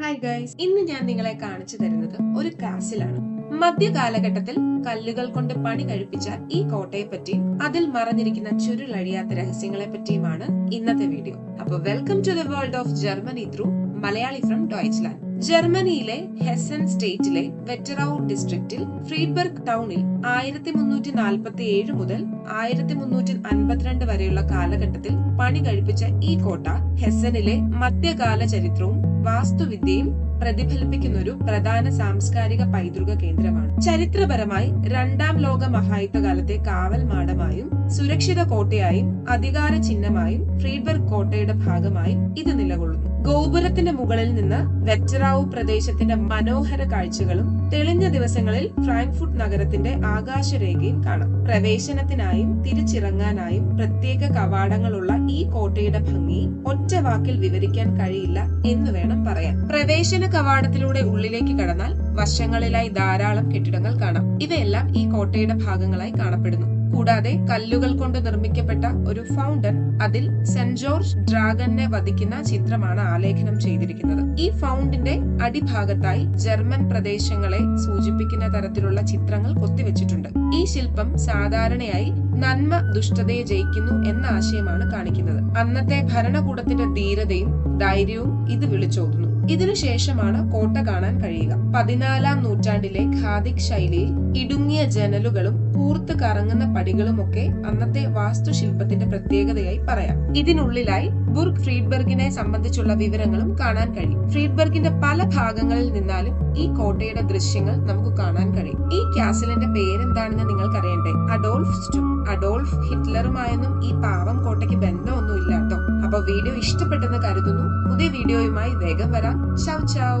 Hi guys ഇന്ന് ഞാൻ നിങ്ങളെ കാണിച്ചു തരുന്നത് ഒരു കാസിലാണ് മധ്യകാലഘട്ടത്തിൽ കല്ലുകൾ കൊണ്ട് പണി കഴിപ്പിച്ച ഈ കോട്ടയെ പറ്റിയും അതിൽ മറഞ്ഞിരിക്കുന്ന ചുരുളഴിയാത്ത രഹസ്യങ്ങളെ പറ്റിയുമാണ് ഇന്നത്തെ വീഡിയോ. അപ്പൊ welcome to the world of Germany through Malayali from Deutschland ജർമ്മനിയിലെ ഹെസൻ സ്റ്റേറ്റിലെ വെറ്ററൌ ഡിസ്ട്രിക്റ്റിൽ ഫ്രീഡ്ബർഗ് ടൗണിൽ ആയിരത്തി മുന്നൂറ്റി നാൽപ്പത്തി ഏഴ് മുതൽ ആയിരത്തി മുന്നൂറ്റി അൻപത്തിരണ്ട് വരെയുള്ള കാലഘട്ടത്തിൽ പണി കഴിപ്പിച്ച ഈ കോട്ട ഹെസനിലെ മധ്യകാല ചരിത്രവും വാസ്തുവിദ്യയും പ്രതിഫലിപ്പിക്കുന്ന ഒരു പ്രധാന സാംസ്കാരിക പൈതൃക കേന്ദ്രമാണ്. ചരിത്രപരമായി രണ്ടാം ലോക മഹായുദ്ധകാലത്തെ കാവൽ മാടമായും സുരക്ഷിത കോട്ടയായും അധികാര ചിഹ്നമായും ഫ്രീഡ്ബർഗ് കോട്ടയുടെ ഭാഗമായും ഇത് നിലകൊള്ളുന്നു. ഗോപുരത്തിന്റെ മുകളിൽ നിന്ന് വെറ്ററാവു പ്രദേശത്തിന്റെ മനോഹര കാഴ്ചകളും തെളിഞ്ഞ ദിവസങ്ങളിൽ ഫ്രാങ്ക്ഫുട്ട് നഗരത്തിന്റെ ആകാശരേഖയും കാണാം. പ്രവേശനത്തിനായും തിരിച്ചിറങ്ങാനായും പ്രത്യേക കവാടങ്ങളുള്ള ഈ കോട്ടയുടെ ഭംഗി ഒറ്റ വാക്കിൽ വിവരിക്കാൻ കഴിയില്ല എന്ന് വേണം പറയാൻ. പ്രവേശന കവാടത്തിലൂടെ ഉള്ളിലേക്ക് കടന്നാൽ വശങ്ങളിലായി ധാരാളം കെട്ടിടങ്ങൾ കാണാം. ഇവയെല്ലാം ഈ കോട്ടയുടെ ഭാഗങ്ങളായി കാണപ്പെടുന്നു. കൂടാതെ കല്ലുകൾ കൊണ്ട് നിർമ്മിക്കപ്പെട്ട ഒരു ഫൗണ്ടൻ അതിൽ സെന്റ് ജോർജ് ഡ്രാഗനെ വധിക്കുന്ന ചിത്രമാണ് ആലേഖനം ചെയ്തിരിക്കുന്നത്. ഈ ഫൗണ്ടിന്റെ അടിഭാഗത്തായി ജർമ്മൻ പ്രദേശങ്ങളെ സൂചിപ്പിക്കുന്ന തരത്തിലുള്ള ചിത്രങ്ങൾ കൊത്തിവെച്ചിട്ടുണ്ട്. ഈ ശില്പം സാധാരണയായി നന്മ ദുഷ്ടതയെ ജയിക്കുന്നു എന്ന ആശയമാണ് കാണിക്കുന്നത്. അന്നത്തെ ഭരണകൂടത്തിന്റെ ധീരതയും ധൈര്യവും ഇത് വിളിച്ചോതുന്നു. ഇതിനുശേഷമാണ് കോട്ട കാണാൻ കഴിയുക. പതിനാലാം നൂറ്റാണ്ടിലെ ഖാദിക് ശൈലിയിൽ ഇടുങ്ങിയ ജനലുകളും കൂർത്ത് കറങ്ങുന്ന പടികളുമൊക്കെ അന്നത്തെ വാസ്തുശില്പത്തിന്റെ പ്രത്യേകതയായി പറയാം. ഇതിനുള്ളിലായി ബുർഗ് ഫ്രീഡ്ബർഗിനെ സംബന്ധിച്ചുള്ള വിവരങ്ങളും കാണാൻ കഴിയും. ഫ്രീഡ്ബർഗിന്റെ പല ഭാഗങ്ങളിൽ നിന്നാലും ഈ കോട്ടയുടെ ദൃശ്യങ്ങൾ നമുക്ക് കാണാൻ കഴിയും. ഈ കാസിലിന്റെ പേരെന്താണെന്ന് നിങ്ങൾക്കറിയണ്ടേ? അഡോൾഫ് സ്റ്റു അഡോൾഫ് ഹിറ്റ്ലറുമായൊന്നും ഈ പാവം കോട്ടയ്ക്ക് ബന്ധമൊന്നും വീഡിയോ ഇഷ്ടപ്പെട്ടെന്ന് കരുതുന്നു. പുതിയ വീഡിയോയുമായി വേഗം വരാം. ചൗ ചൗ.